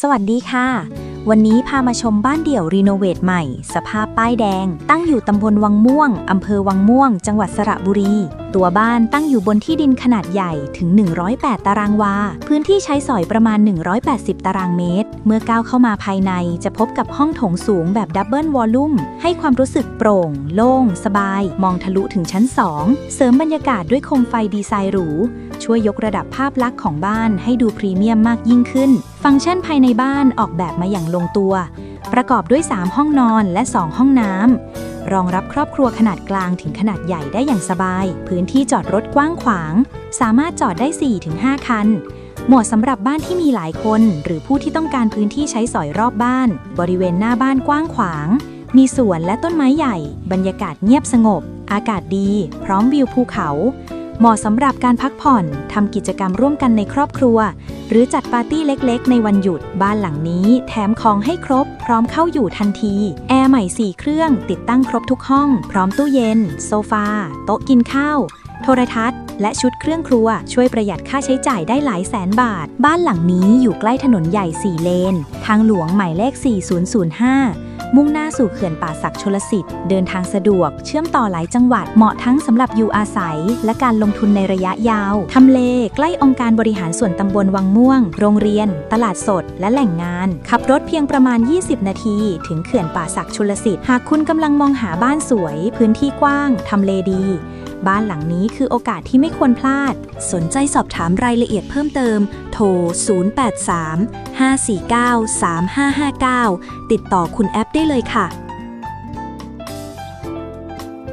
สวัสดีค่ะ วันนี้พามาชมบ้านเดี่ยวรีโนเวทใหม่ สภาพป้ายแดง ตั้งอยู่ตำบลวังม่วง อำเภอวังม่วง จังหวัดสระบุรี ตัวบ้านตั้งอยู่บนที่ดินขนาดใหญ่ถึง 108 ตารางวา พื้นที่ใช้สอยประมาณ 180 ตารางเมตร เมื่อก้าวเข้ามาภายในจะพบกับห้องโถงสูงแบบดับเบิลวอลลุ่ม ให้ความรู้สึกโปร่ง โล่ง สบาย มองทะลุถึงชั้น 2 เสริมบรรยากาศด้วยโคมไฟดีไซน์หรู ช่วยยกระดับภาพลักษณ์ของบ้านให้ดูพรีเมียมมากยิ่งขึ้น ฟังก์ชันภายในบ้านออกแบบมาอย่างลงตัว ประกอบด้วย 3 ห้องนอนและ 2 ห้องน้ำ รองรับครอบครัวขนาดกลางถึงขนาดใหญ่ได้อย่างสบาย พื้นที่จอดรถกว้างขวาง สามารถจอดได้ 4-5 คันเหมาะสำหรับบ้านที่มีหลายคน หรือผู้ที่ต้องการพื้นที่ใช้สอยรอบบ้าน บริเวณหน้าบ้านกว้างขวาง มีสวนและต้นไม้ใหญ่ บรรยากาศเงียบสงบ อากาศดี พร้อมวิวภูเขา เหมาะสำหรับการพักผ่อนทำกิจกรรมร่วมกันในครอบครัว หรือจัดปาร์ตี้เล็กๆ ในวันหยุดบ้านหลังนี้ แถมของให้ครบ พร้อมเข้าอยู่ทันที แอร์ใหม่ 4 เครื่อง ติดตั้งครบทุกห้อง พร้อมตู้เย็น โซฟา โต๊ะกินข้าว โทรทัศน์ และชุดเครื่องครัว ช่วยประหยัดค่าใช้จ่ายได้หลายแสนบาท บ้านหลังนี้อยู่ใกล้ถนนใหญ่ 4 เลน ทางหลวงหมายเลข 4005 มุ่งหน้าสู่เขื่อนป่าศักดิ์ชลสิทธิ์ เดินทางสะดวก เชื่อมต่อหลายจังหวัด เหมาะทั้งสำหรับอยู่อาศัย และการลงทุนในระยะยาวทำเล ใกล้องค์การบริหารส่วนตำบลวังม่วง โรงเรียน ตลาดสด และแหล่งงาน ขับรถเพียงประมาณ 20 นาที ถึงเขื่อนป่าศักดิ์ชลสิทธิ์ หากคุณกำลังมองหาบ้านสวย พื้นที่กว้างทำเลดี บ้านหลังนี้คือโอกาสที่ไม่ควรพลาด สนใจสอบถามรายละเอียดเพิ่มเติม โทร 083 549 3559 ติดต่อคุณแอปได้เลยค่ะ